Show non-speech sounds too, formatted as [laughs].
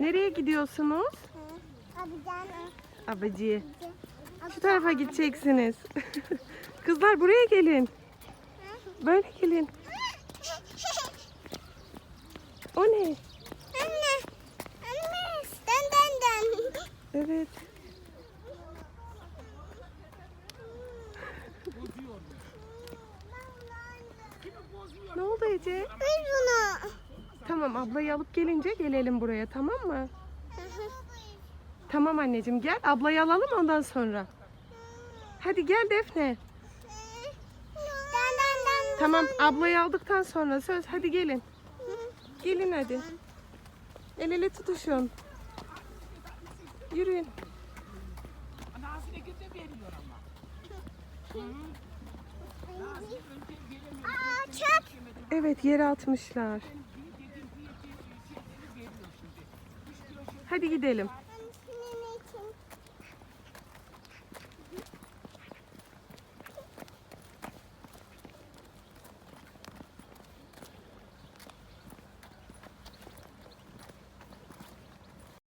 Nereye gidiyorsunuz? Abi can. Abacı. Şu tarafa gideceksiniz. [laughs] Kızlar buraya gelin. Böyle gelin. O ne? Anne. Anne. Dan dan dan. Evet. Ne oldu Ece? Ver bunu. Tamam ablayı alıp gelince gelelim buraya tamam mı? [laughs] Tamam anneciğim gel ablayı alalım ondan sonra. Hadi gel Defne. Tamam ablayı aldıktan sonra söz hadi gelin. Gelin hadi. El ele tutuşun. Yürüyün. Aa çöp. Evet yere atmışlar. Hadi gidelim.